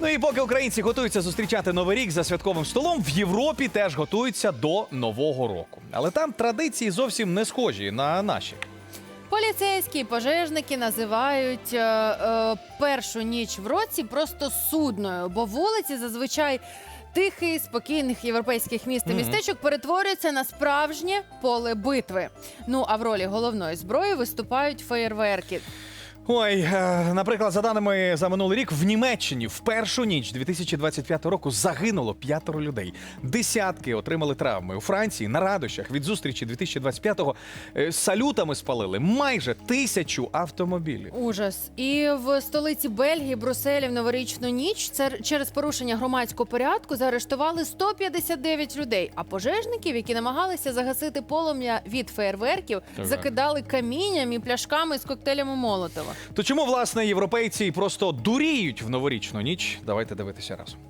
Ну і поки українці готуються зустрічати новий рік за святковим столом, в Європі теж готуються до нового року. Але там традиції зовсім не схожі на наші. Поліцейські і пожежники називають е, е, першу ніч в році просто судною, бо вулиці зазвичай тихий, спокійних європейських міст і містечок перетворюються на справжнє поле битви. Ну а в ролі головної зброї виступають феєрверки. Ой, е, наприклад, за даними за минулий рік, в Німеччині в першу ніч 2025 року загинуло п'ятеро людей. Десятки отримали травми. У Франції на радощах від зустрічі 2025-го е, салютами спалили майже тисячу автомобілів. Ужас. І в столиці Бельгії, Брюсселі в новорічну ніч це через порушення громадського порядку заарештували 159 людей. А пожежників, які намагалися загасити полум'я від фейерверків, Так. закидали камінням і пляшками з коктейлями Молотова. То чому власне європейці просто дуріють в новорічну ніч? Давайте дивитися разом.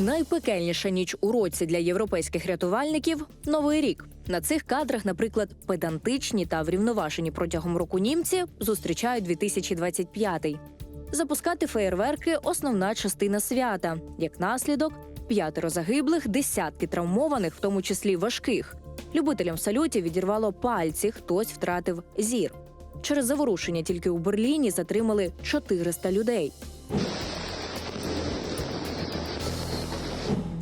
Найпекельніша ніч у році для європейських рятувальників новий рік. На цих кадрах, наприклад, педантичні та врівноважені протягом року німці зустрічають 2025-й. Запускати феєрверки основна частина свята. Як наслідок, п'ятеро загиблих, десятки травмованих, в тому числі важких. Любителям салютів відірвало пальці, хтось втратив зір. Через заворушення тільки у Берліні затримали 400 людей.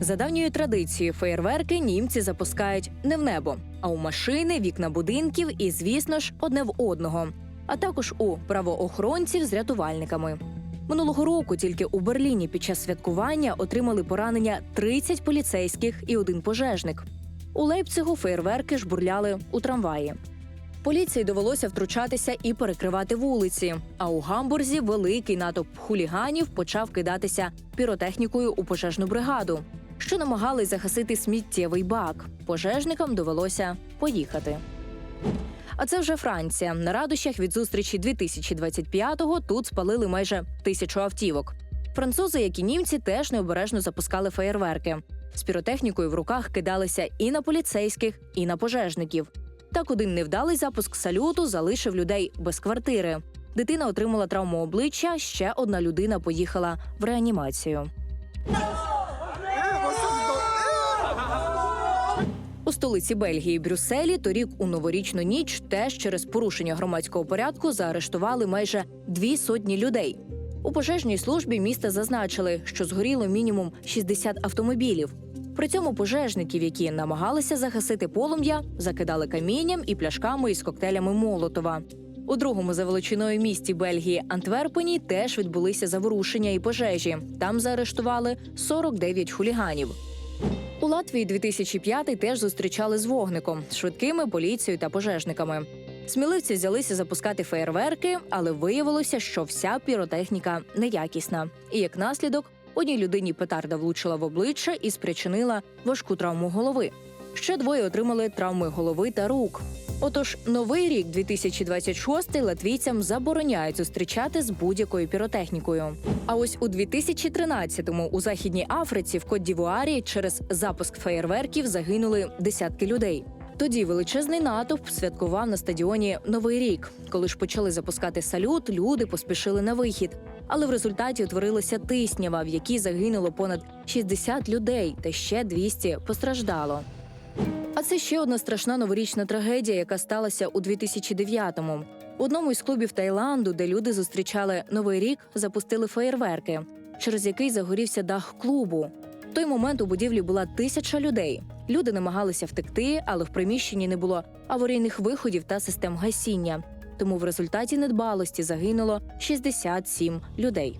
За давньою традицією, феєрверки німці запускають не в небо, а у машини, вікна будинків і, звісно ж, одне в одного, а також у правоохоронців з рятувальниками. Минулого року тільки у Берліні під час святкування отримали поранення 30 поліцейських і один пожежник. У Лейпцигу феєрверки жбурляли у трамваї. Поліції довелося втручатися і перекривати вулиці. А у Гамбурзі великий натовп хуліганів почав кидатися піротехнікою у пожежну бригаду, що намагались загасити сміттєвий бак. Пожежникам довелося поїхати. А це вже Франція. На радощах від зустрічі 2025-го тут спалили майже тисячу автівок. Французи, як і німці, теж необережно запускали феєрверки. З піротехнікою в руках кидалися і на поліцейських, і на пожежників. Так один невдалий запуск салюту залишив людей без квартири. Дитина отримала травму обличчя. Ще одна людина поїхала в реанімацію. Столиці Бельгії Брюсселі торік у новорічну ніч теж через порушення громадського порядку заарештували майже дві сотні людей. У пожежній службі міста зазначили, що згоріло мінімум 60 автомобілів. При цьому пожежників, які намагалися загасити полум'я, закидали камінням і пляшками із коктейлями Молотова. У другому за величиною місті Бельгії Антверпені теж відбулися заворушення і пожежі. Там заарештували 49 хуліганів. У Латвії 2005 теж зустрічали з вогником, швидкими поліцією та пожежниками. Сміливці взялися запускати феєрверки, але виявилося, що вся піротехніка неякісна. І як наслідок, одній людині петарда влучила в обличчя і спричинила важку травму голови. Ще двоє отримали травми голови та рук. Отож, новий рік 2026 латвійцям забороняють зустрічати з будь-якою піротехнікою. А ось у 2013-му у західній Африці в Кот-Дівуарі через запуск феєрверків загинули десятки людей. Тоді величезний натовп святкував на стадіоні Новий рік. Коли ж почали запускати салют, люди поспішили на вихід. Але в результаті утворилася тиснява, в якій загинуло понад 60 людей, та ще 200 постраждало. Це ще одна страшна новорічна трагедія, яка сталася у 2009-му. В одному із клубів Таїланду, де люди зустрічали новий рік, запустили феєрверки, через який загорівся дах клубу. В той момент у будівлі була тисяча людей. Люди намагалися втекти, але в приміщенні не було аварійних виходів та систем гасіння. Тому в результаті недбалості загинуло 67 людей.